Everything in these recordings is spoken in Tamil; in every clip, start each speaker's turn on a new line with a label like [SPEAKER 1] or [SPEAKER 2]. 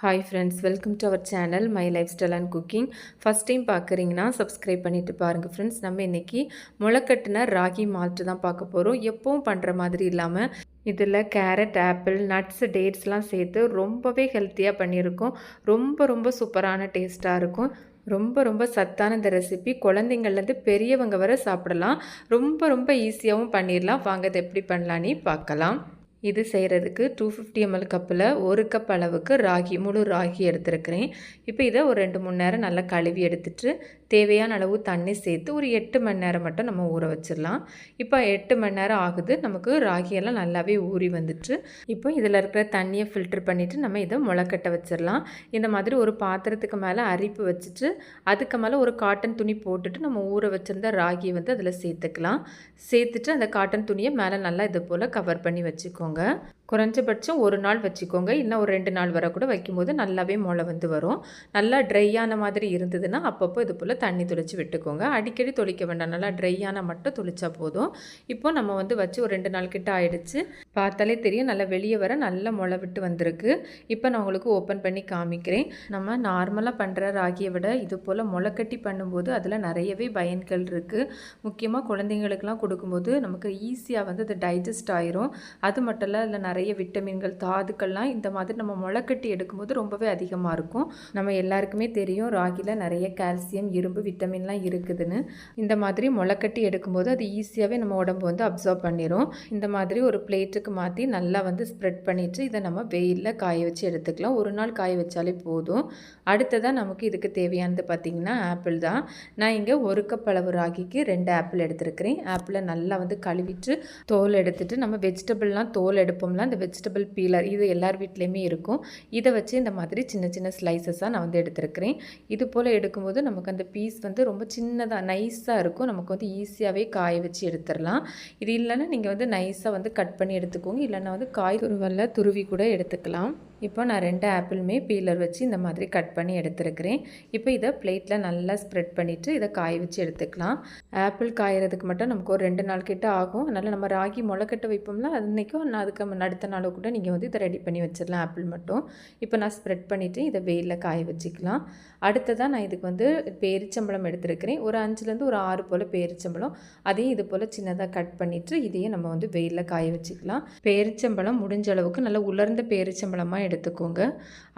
[SPEAKER 1] Hi friends welcome to our channel my lifestyle and cooking first time பார்க்குறீங்கன்னா சப்ஸ்கிரைப் பண்ணிவிட்டு பாருங்கள் ஃப்ரெண்ட்ஸ் நம்ம இன்றைக்கி முளைக்கட்டின ராகி மால்ட்டு தான் பார்க்க போகிறோம் எப்பவும் பண்ணுற மாதிரி இல்லாமல் இதில் கேரட் ஆப்பிள் நட்ஸ் டேட்ஸ்லாம் சேர்த்து ரொம்பவே ஹெல்த்தியாக பண்ணியிருக்கோம். ரொம்ப ரொம்ப சூப்பரான டேஸ்ட்டாக இருக்கும். ரொம்ப ரொம்ப சத்தான இந்த ரெசிபி குழந்தைங்கள்லேருந்து பெரியவங்க வரை சாப்பிடலாம். ரொம்ப ரொம்ப ஈஸியாகவும் பண்ணிடலாம் வாங்க இதை எப்படி பண்ணலான்னு பார்க்கலாம். இது செய்கிறதுக்கு டூ ஃபிஃப்டி எம்எல் கப்பில் ஒரு கப் அளவுக்கு ராகி முழு ராகி எடுத்துருக்கிறேன். இப்போ இதை ஒரு ரெண்டு மூணு நேரம் நல்லா கழுவி எடுத்துட்டு தேவையான அளவு தண்ணி சேர்த்து ஒரு எட்டு மணி நேரம் மட்டும் நம்ம ஊற வச்சிடலாம். இப்போ எட்டு மணி நேரம் ஆகுது நமக்கு ராகியெல்லாம் நல்லாவே ஊறி வந்துட்டு இப்போ இதில் இருக்கிற தண்ணியை ஃபில்டர் பண்ணிவிட்டு நம்ம இதை முளைக்கட்ட வச்சிடலாம். இந்த மாதிரி ஒரு பாத்திரத்துக்கு மேலே அரிப்பு வச்சுட்டு அதுக்கு மேலே ஒரு காட்டன் துணி போட்டுட்டு நம்ம ஊற வச்சுருந்த ராகியை வந்து அதில் சேர்த்துக்கலாம். சேர்த்துட்டு அந்த காட்டன் துணியை மேலே நல்லா இது போல் கவர் பண்ணி வச்சுக்கோங்க. எடுத்துக்கோங்க குறைஞ்சபட்சம் ஒரு நாள் வச்சுக்கோங்க. இன்னும் ஒரு ரெண்டு நாள் வரை கூட வைக்கும்போது நல்லாவே முளை வந்து வரும். நல்லா ட்ரையான மாதிரி இருந்ததுன்னா அப்பப்போ இது போல் தண்ணி தொளிச்சு விட்டுக்கோங்க. அடிக்கடி தொளிக்க வேண்டாம். நல்லா ட்ரையான மட்டும் தொளிச்சா போதும். இப்போ நம்ம வந்து வச்சு ஒரு ரெண்டு நாள் கிட்ட ஆயிடுச்சு. பார்த்தாலே தெரியும். நல்லா வெளியே வர நல்லா முளை விட்டு வந்திருக்கு. இப்போ நான் உங்களுக்கு ஓப்பன் பண்ணி காமிக்கிறேன். நம்ம நார்மலாக பண்ணுற ராகியை விட இது போல் முளைக்கட்டி பண்ணும்போது அதில் நிறையவே பயன்கள் இருக்குது முக்கியமாக குழந்தைங்களுக்கெல்லாம் கொடுக்கும்போது நமக்கு ஈஸியாக வந்து அது டைஜஸ்ட் ஆயிரும். அது மட்டும் இல்லை அதில் நிறைய நிறைய விட்டமின்கள் தாதுக்கள்லாம் இந்த மாதிரி நம்ம முளைக்கட்டி எடுக்கும்போது ரொம்பவே அதிகமாக இருக்கும். நம்ம எல்லாருக்குமே தெரியும் ராகியில் நிறைய கால்சியம் இரும்பு விட்டமின்லாம் இருக்குதுன்னு. இந்த மாதிரி முளைக்கட்டி எடுக்கும்போது அது ஈஸியாகவே நம்ம உடம்பு வந்து அப்சர்வ் பண்ணிடும் இந்த மாதிரி ஒரு பிளேட்டுக்கு மாற்றி நல்லா வந்து ஸ்ப்ரெட் பண்ணிவிட்டு இதை நம்ம வெயிலில் காய வச்சு எடுத்துக்கலாம். ஒரு நாள் காய வச்சாலே போதும். அடுத்ததாக நமக்கு இதுக்கு தேவையானது பார்த்திங்கன்னா ஆப்பிள் தான். நான் இங்கே ஒரு கப் அளவு ராகிக்கு ரெண்டு ஆப்பிள் எடுத்துருக்கிறேன். ஆப்பிளை நல்லா வந்து கழுவிட்டு தோல் எடுத்துகிட்டு நம்ம வெஜிடபிள்லாம் தோல் எடுப்போம்ல அந்த வெஜிடபிள் பீலர் இது எல்லார் வீட்லேயுமே இருக்கும். இதை வச்சு இந்த மாதிரி சின்ன சின்ன ஸ்லைசஸாக நான் வந்து எடுத்துருக்கிறேன். இது போல் எடுக்கும்போது நமக்கு அந்த பீஸ் வந்து ரொம்ப சின்னதாக நைஸாக இருக்கும். நமக்கு வந்து ஈஸியாகவே காய வச்சு எடுத்துடலாம். இது இல்லைன்னா நீங்கள் வந்து நைஸாக வந்து கட் பண்ணி எடுத்துக்கோங்க. இல்லைன்னா வந்து காய் துருவலில் துருவி கூட எடுத்துக்கலாம். இப்போ நான் ரெண்டு ஆப்பிளுமே பீலர் வச்சு இந்த மாதிரி கட் பண்ணி எடுத்துருக்கிறேன். இப்போ இதை பிளேட்டில் நல்லா ஸ்ப்ரெட் பண்ணிவிட்டு இதை காய வச்சு எடுத்துக்கலாம். ஆப்பிள் காயறதுக்கு மட்டும் நமக்கு ஒரு ரெண்டு நாள் கிட்ட ஆகும். அதனால் நம்ம ராகி முளைக்கட்ட வைப்போம்ல அன்றைக்கும் நான் அதுக்கு அடுத்த நாளும் கூட நீங்கள் வந்து இதை ரெடி பண்ணி வச்சிடலாம் ஆப்பிள் மட்டும். இப்போ நான் ஸ்ப்ரெட் பண்ணிவிட்டு இதை வெயிலில் காய வச்சுக்கலாம். அடுத்ததாக நான் இதுக்கு வந்து பேரிச்சம்பழம் எடுத்துருக்கிறேன். ஒரு அஞ்சுலேருந்து ஒரு ஆறு போல் பேரிச்சம்பழம். அதையும் இது போல் சின்னதாக கட் பண்ணிவிட்டு இதையும் நம்ம வந்து வெயிலில் காய வச்சுக்கலாம். பேரிச்சம்பழம் முடிஞ்ச அளவுக்கு நல்லா உலர்ந்த பேரிச்சம்பழமாக எடுத்துக்கோங்க.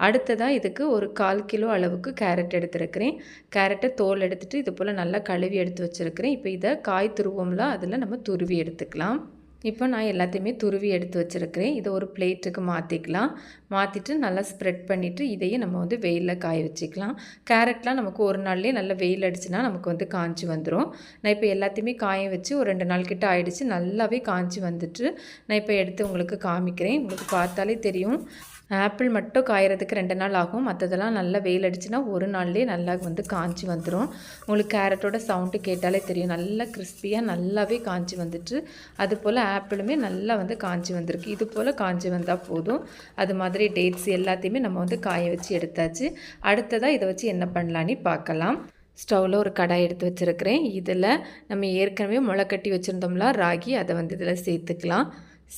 [SPEAKER 1] அடுத்ததாக இதுக்கு ஒரு கால் கிலோ அளவுக்கு கேரட் எடுத்துருக்கிறேன். கேரட்டை தோல் எடுத்துகிட்டு இது போல் நல்லா கழுவி எடுத்து வச்சுருக்கிறேன். இப்போ இதை காய் துருவோம்ல அதில் நம்ம துருவி எடுத்துக்கலாம். இப்போ நான் எல்லாத்தையுமே துருவி எடுத்து வச்சுருக்கிறேன். இதை ஒரு பிளேட்டுக்கு மாற்றிக்கலாம் மாற்றிட்டு நல்லா ஸ்ப்ரெட் பண்ணிவிட்டு இதையும் நம்ம வந்து வெயிலில் காய வச்சுக்கலாம். கேரட்லாம் நமக்கு ஒரு நாள்லேயே நல்லா வெயில் அடிச்சுன்னா நமக்கு வந்து காஞ்சி வந்துடும் நான் இப்போ எல்லாத்தையுமே காய வச்சு ஒரு ரெண்டு நாள் கிட்ட ஆயிடுச்சு. நல்லாவே காஞ்சி வந்துட்டு நான் இப்போ எடுத்து உங்களுக்கு காமிக்கிறேன். உங்களுக்கு பார்த்தாலே தெரியும். ஆப்பிள் மட்டும் காயறதுக்கு ரெண்டு நாள் ஆகும். மற்றதெல்லாம் நல்லா வெயில் அடிச்சுன்னா ஒரு நாள்லேயே நல்லா வந்து காஞ்சி வந்துடும் உங்களுக்கு கேரட்டோட சவுண்டு கேட்டாலே தெரியும். நல்லா கிறிஸ்பியாக நல்லாவே காஞ்சி வந்துட்டு அது போல் ஆப்பிளுமே நல்லா வந்து காஞ்சி வந்திருக்கு. இது போல் காஞ்சி வந்தால் போதும். அது மாதிரி டேட்ஸ் எல்லாத்தையுமே நம்ம வந்து காய வச்சு எடுத்தாச்சு. அடுத்ததாக இதை வச்சு என்ன பண்ணலான்னு பார்க்கலாம். ஸ்டவ்வில் ஒரு கடாய் எடுத்து வச்சுருக்கிறேன். இதில் நம்ம ஏற்கனவே முளைக்கட்டி வச்சுருந்தோம்ல ராகி. அதை வந்து இதில் சேர்த்துக்கலாம்.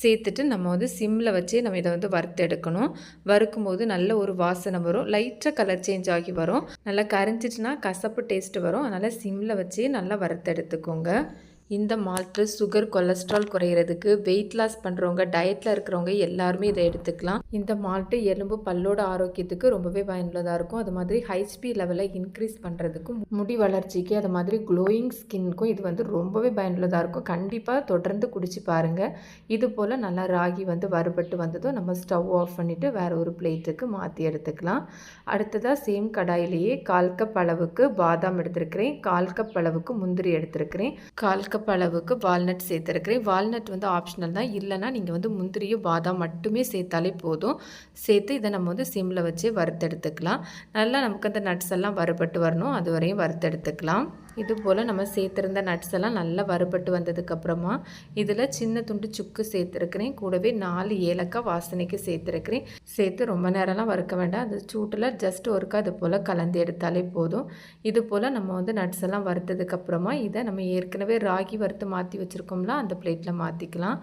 [SPEAKER 1] சேர்த்துட்டு நம்ம வந்து சிம்மில் வச்சே நம்ம இதை வந்து வறுத்து எடுக்கணும். வறுக்கும் போது நல்ல ஒரு வாசனை வரும். லைட்டாக கலர் சேஞ்ச் ஆகி வரும். நல்லா கரைஞ்சிட்டுனா கசப்பு டேஸ்ட்டு வரும். அதனால் சிம்மில் வச்சே நல்லா வறுத்து எடுத்துக்கோங்க. இந்த மால்ட்டு சுகர் கொலஸ்ட்ரால் குறையிறதுக்கு வெயிட் லாஸ் பண்ணுறவங்க டயட்டில் இருக்கிறவங்க எல்லாருமே இதை எடுத்துக்கலாம். இந்த மால்ட்டு எலும்பு பல்லோட ஆரோக்கியத்துக்கு ரொம்பவே பயனுள்ளதாக இருக்கும். அது மாதிரி ஹைஸ்பி லெவலை இன்க்ரீஸ் பண்ணுறதுக்கும் முடி வளர்ச்சிக்கு அது மாதிரி க்ளோயிங் ஸ்கின்க்கும் இது வந்து ரொம்பவே பயனுள்ளதாக இருக்கும். கண்டிப்பாக தொடர்ந்து குடிச்சு பாருங்கள் இது போல் நல்லா ராகி வந்து வறுபட்டு வந்ததும் நம்ம ஸ்டவ் ஆஃப் பண்ணிவிட்டு வேறு ஒரு பிளேட்டுக்கு மாற்றி எடுத்துக்கலாம். அடுத்ததாக சேம் கடாயிலேயே கால் கப் அளவுக்கு பாதாம் எடுத்திருக்கிறேன். கால் கப் அளவுக்கு முந்திரி எடுத்திருக்கிறேன். கால் கப் அளவுக்கு வால்நட் சேர்த்துருக்கிறேன். வால்நட் வந்து ஆப்ஷனல் தான். இல்லைனா நீங்கள் வந்து முந்திரியும் பாதாம் மட்டுமே சேர்த்தாலே போதும். சேர்த்து இதை நம்ம வந்து சிம்மில் வச்சு வறுத்தெடுத்துக்கலாம். நல்லா நமக்கு அந்த நட்ஸ் எல்லாம் வறுபட்டு வரணும். அது வரையும் வறுத்தெடுத்துக்கலாம். இது போல் நம்ம சேர்த்துருந்த நட்ஸ் எல்லாம் நல்லா வறுபட்டு வந்ததுக்கப்புறமா இதில் சின்ன துண்டு சுக்கு சேர்த்துருக்கிறேன். கூடவே நாலு ஏலக்காய் வாசனைக்கு சேர்த்துருக்கிறேன். சேர்த்து ரொம்ப நேரம்லாம் வறுக்க வேண்டாம். அது சூட்டில் ஜஸ்ட் ஒருக்கா அது போல் கலந்து எடுத்தாலே போதும். இது போல் நம்ம வந்து நட்ஸ் எல்லாம் வறுத்ததுக்கப்புறமா இதை நம்ம ஏற்கனவே ராகி வறுத்து மாற்றி வச்சுருக்கோம்ல அந்த பிளேட்டில் மாற்றிக்கலாம்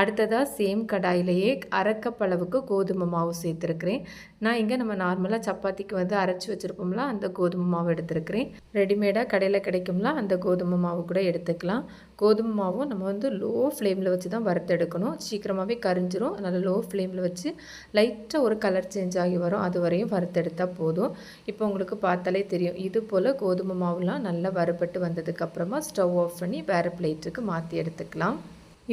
[SPEAKER 1] அடுத்ததாக சேம் கடாயிலேயே அரைக்கப்பளவுக்கு கோதுமை மாவு சேர்த்துருக்கிறேன். நான் இங்கே நம்ம நார்மலாக சப்பாத்திக்கு வந்து அரைச்சி வச்சுருப்போம்ல அந்த கோதுமை மாவு எடுத்துருக்கிறேன். ரெடிமேடாக கடையில் கிடைக்கும்ல அந்த கோதுமை மாவு கூட எடுத்துக்கலாம். கோதுமை மாவும் நம்ம வந்து லோ ஃப்ளேமில் வச்சு தான் வறுத்தெடுக்கணும். சீக்கிரமாகவே கரிஞ்சிரும். அதனால் லோ ஃப்ளேமில் வச்சு லைட்டாக ஒரு கலர் சேஞ்ச் ஆகி வரும். அது வரையும் வறுத்தெடுத்தால் போதும். இப்போ உங்களுக்கு பார்த்தாலே தெரியும். இது போல் கோதுமை மாவுலாம் நல்லா வறுபட்டு வந்ததுக்கப்புறமா ஸ்டவ் ஆஃப் பண்ணி வேறு பிளேட்டுக்கு மாற்றி எடுத்துக்கலாம்.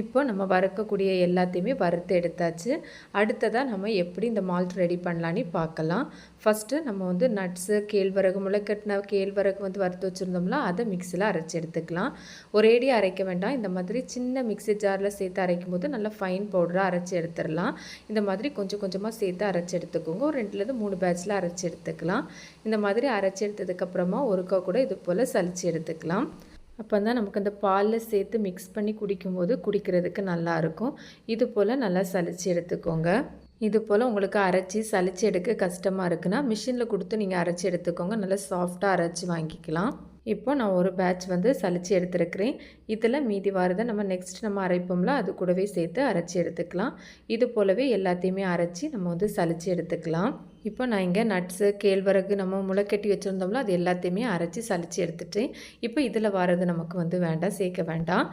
[SPEAKER 1] இப்போ நம்ம வறுக்கக்கூடிய எல்லாத்தையுமே வறுத்து எடுத்தாச்சு. அடுத்ததாக நம்ம எப்படி இந்த மால்ட் ரெடி பண்ணலான்னு பார்க்கலாம். ஃபஸ்ட்டு நம்ம வந்து நட்ஸு கேழ்வரகு முளைக்கட்டின கேழ்வரகு வந்து வறுத்து வச்சுருந்தோம்னா அதை மிக்சியில் அரைச்சி எடுத்துக்கலாம். ஒரேடியாக அரைக்க வேண்டாம். இந்த மாதிரி சின்ன மிக்சி ஜாரில் சேர்த்து அரைக்கும் போது நல்லா ஃபைன் பவுடராக அரைச்சி எடுத்துடலாம். இந்த மாதிரி கொஞ்சம் கொஞ்சமாக சேர்த்து அரைச்சி எடுத்துக்கோங்க. ஒரு ரெண்டுலேருந்து மூணு பேட்சில் அரைச்சி எடுத்துக்கலாம். இந்த மாதிரி அரைச்சி எடுத்ததுக்கப்புறமா ஒருக்கா கூட இது போல் சலித்து எடுத்துக்கலாம். அப்போ தான் நமக்கு அந்த பாலில் சேர்த்து மிக்ஸ் பண்ணி குடிக்கும்போது குடிக்கிறதுக்கு நல்லாயிருக்கும் இது போல் நல்லா சலித்து எடுத்துக்கோங்க. இது போல் உங்களுக்கு அரைச்சி சலித்து எடுக்க கஷ்டமாக இருக்குன்னா மிஷினில் கொடுத்து நீங்கள் அரைச்சி எடுத்துக்கோங்க. நல்லா சாஃப்டாக அரைச்சி வாங்கிக்கலாம். இப்போ நான் ஒரு பேட்ச் வந்து சலித்து எடுத்துருக்கிறேன். இதில் மீதி வாரதை நம்ம நெக்ஸ்ட் நம்ம அரைப்போம்ல அது கூடவே சேர்த்து அரைச்சி எடுத்துக்கலாம். இது போலவே எல்லாத்தையுமே அரைச்சி நம்ம வந்து சலித்து எடுத்துக்கலாம். இப்போ நான் இங்கே நட்ஸு கேழ்வரகு நம்ம முளைக்கட்டி வச்சுருந்தோம்ல அது எல்லாத்தையுமே அரைச்சி சலித்து எடுத்துட்டேன். இப்போ இதில் வரது நமக்கு வந்து வேண்டாம் சேர்க்க வேண்டாம்.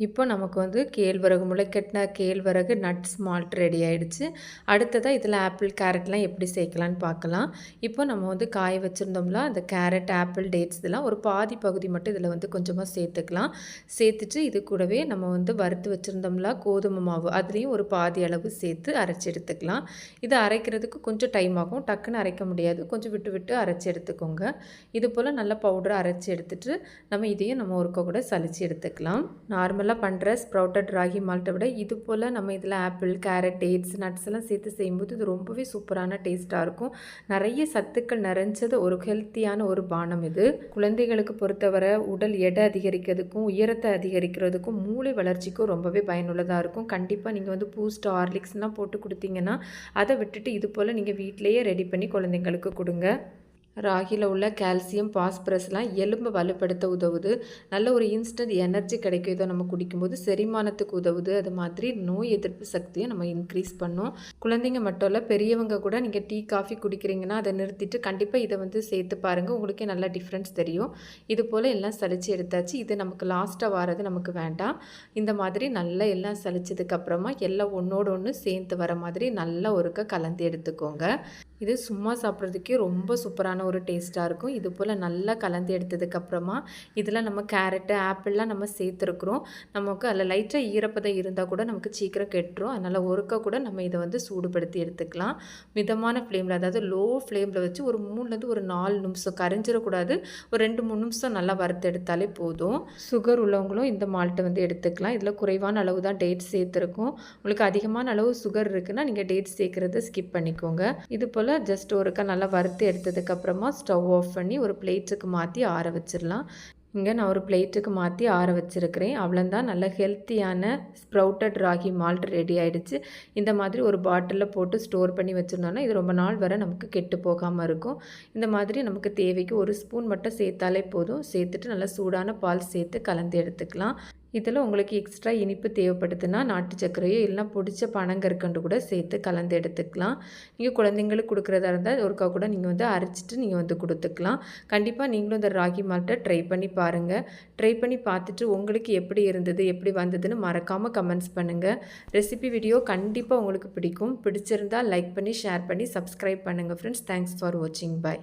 [SPEAKER 1] இப்போ நமக்கு வந்து கேழ்வரகு முளைக்கட்டின கேழ்வரகு நட்ஸ் மால்ட் ரெடி ஆகிடுச்சு அடுத்ததாக இதில் ஆப்பிள் கேரட்லாம் எப்படி சேர்க்கலான்னு பார்க்கலாம். இப்போ நம்ம வந்து காய வச்சுருந்தோம்ல அந்த கேரட் ஆப்பிள் டேட்ஸ் இதெல்லாம் ஒரு பாதி பகுதி மட்டும் இதில் வந்து கொஞ்சமாக சேர்த்துக்கலாம். சேர்த்துட்டு இது கூடவே நம்ம வந்து வறுத்து வச்சுருந்தோம்ல கோதுமை மாவு அதுலேயும் ஒரு பாதி அளவு சேர்த்து அரைச்சி எடுத்துக்கலாம். இது அரைக்கிறதுக்கு கொஞ்சம் டைம் ஆகும். டக்குன்னு அரைக்க முடியாது. கொஞ்சம் விட்டு விட்டு அரைச்சி எடுத்துக்கோங்க. இது போல் நல்ல பவுடரை அரைச்சி எடுத்துகிட்டு நம்ம இதையும் நம்ம ஒருக்க கூட சளிச்சு எடுத்துக்கலாம். நார்மல் நார்மலாக பண்ணுற ஸ்ப்ரவுட்டட் ராகி மால்ட்டை விட இது போல் நம்ம இதில் ஆப்பிள் கேரட் டேட்ஸ் நட்ஸ் எல்லாம் சேர்த்து செய்யும்போது இது ரொம்பவே சூப்பரான டேஸ்ட்டாக இருக்கும். நிறைய சத்துக்கள் நிறைஞ்சது ஒரு ஹெல்த்தியான ஒரு பானம் இது. குழந்தைகளுக்கு பொறுத்தவரை உடல் எடை அதிகரிக்கிறதுக்கும் உயரத்தை அதிகரிக்கிறதுக்கும் மூளை வளர்ச்சிக்கும் ரொம்பவே பயனுள்ளதாக இருக்கும். கண்டிப்பாக நீங்கள் வந்து பூஸ்ட் ஹார்லிக்ஸ்லாம் போட்டு கொடுத்தீங்கன்னா அதை விட்டுட்டு இது போல் நீங்கள் வீட்டிலையே ரெடி பண்ணி குழந்தைங்களுக்கு கொடுங்க. ராகியில் உள்ள கால்சியம் பாஸ்பரஸ்லாம் எலும்பை வலுப்படுத்த உதவுது. நல்ல ஒரு இன்ஸ்டன்ட் எனர்ஜி கிடைக்கும். இதை நம்ம குடிக்கும்போது செரிமானத்துக்கு உதவுது. அது மாதிரி நோய் எதிர்ப்பு சக்தியை நம்ம இன்க்ரீஸ் பண்ணோம். குழந்தைங்க மட்டும் இல்லை பெரியவங்க கூட நீங்கள் டீ காஃபி குடிக்கிறீங்கன்னா அதை நிறுத்திட்டு கண்டிப்பாக இதை வந்து சேர்த்து பாருங்கள் உங்களுக்கே நல்லா டிஃப்ரென்ஸ் தெரியும். இது போல் எல்லாம் சளிச்சு எடுத்தாச்சு. இது நமக்கு லாஸ்ட்டாக வரது நமக்கு வேண்டாம். இந்த மாதிரி நல்லா எல்லாம் சளிச்சதுக்கப்புறமா எல்லாம் ஒன்றோடு ஒன்று சேர்ந்து வர மாதிரி நல்லா ஒருக்க கலந்து எடுத்துக்கோங்க. இது சும்மா சாப்பிட்றதுக்கே ரொம்ப சூப்பரான ஒரு டேஸ்ட்டாக இருக்கும். இது போல் நல்லா கலந்து எடுத்ததுக்கப்புறமா இதில் நம்ம கேரட்டு ஆப்பிள்லாம் நம்ம சேர்த்துருக்குறோம். நமக்கு அதில் லைட்டாக ஈரப்பதம் இருந்தால் கூட நமக்கு சீக்கிரம் கெட்டுரும். அதனால் ஒருக்க கூட நம்ம இதை வந்து சூடுபடுத்தி எடுத்துக்கலாம். மிதமான ஃப்ளேமில் அதாவது லோ ஃப்ளேமில் வச்சு ஒரு மூணுலேருந்து ஒரு நாலு நிமிஷம் கரைஞ்சிடக்கூடாது. ஒரு ரெண்டு மூணு நிமிஷம் நல்லா வறுத்து எடுத்தாலே போதும். சுகர் உள்ளவங்களும் இந்த மால்ட்டை வந்து எடுத்துக்கலாம். இதில் குறைவான அளவு தான் டேட் சேர்த்துருக்கும். உங்களுக்கு அதிகமான அளவு சுகர் இருக்குன்னா நீங்கள் டேட் சேர்க்குறத ஸ்கிப் பண்ணிக்கோங்க. இது போல் போல் ஜஸ்ட் ஒருக்கா நல்லா வறுத்து எடுத்ததுக்கப்புறமா ஸ்டவ் ஆஃப் பண்ணி ஒரு பிளேட்டுக்கு மாற்றி ஆற வச்சிடலாம் இங்கே நான் ஒரு பிளேட்டுக்கு மாற்றி ஆற வச்சுருக்கிறேன். அவ்வளோந்தான் நல்ல ஹெல்த்தியான ஸ்ப்ரவுட்டட் ராகி மால்ட் ரெடி ஆகிடுச்சு இந்த மாதிரி ஒரு பாட்டிலில் போட்டு ஸ்டோர் பண்ணி வச்சுருந்தோன்னா இது ரொம்ப நாள் வரை நமக்கு கெட்டு போகாமல் இருக்கும். இந்த மாதிரி நமக்கு தேவைக்கு ஒரு ஸ்பூன் மட்டும் சேர்த்தாலே போதும். சேர்த்துட்டு நல்லா சூடான பால் சேர்த்து கலந்து எடுத்துக்கலாம். இதில் உங்களுக்கு எக்ஸ்ட்ரா இனிப்பு தேவைப்படுதுன்னா நாட்டு சர்க்கரையோ இல்லைனா பிடிச்ச பனங்கற்கண்டு கூட சேர்த்து கலந்து எடுத்துக்கலாம். நீங்கள் குழந்தைங்களுக்கு கொடுக்குறதா இருந்தால் ஒருக்கா கூட நீங்கள் வந்து அரைச்சிட்டு நீங்கள் வந்து கொடுத்துக்கலாம். கண்டிப்பாக நீங்களும் இந்த ராகி மால்ட்டை ட்ரை பண்ணி பாருங்கள் ட்ரை பண்ணி பார்த்துட்டு உங்களுக்கு எப்படி இருந்தது எப்படி வந்ததுன்னு மறக்காமல் கமெண்ட்ஸ் பண்ணுங்கள் ரெசிபி வீடியோ கண்டிப்பாக உங்களுக்கு பிடிக்கும். பிடிச்சிருந்தால் லைக் பண்ணி ஷேர் பண்ணி சப்ஸ்கிரைப் பண்ணுங்கள் ஃப்ரெண்ட்ஸ் தேங்க்ஸ் ஃபார் வாட்சிங் பாய்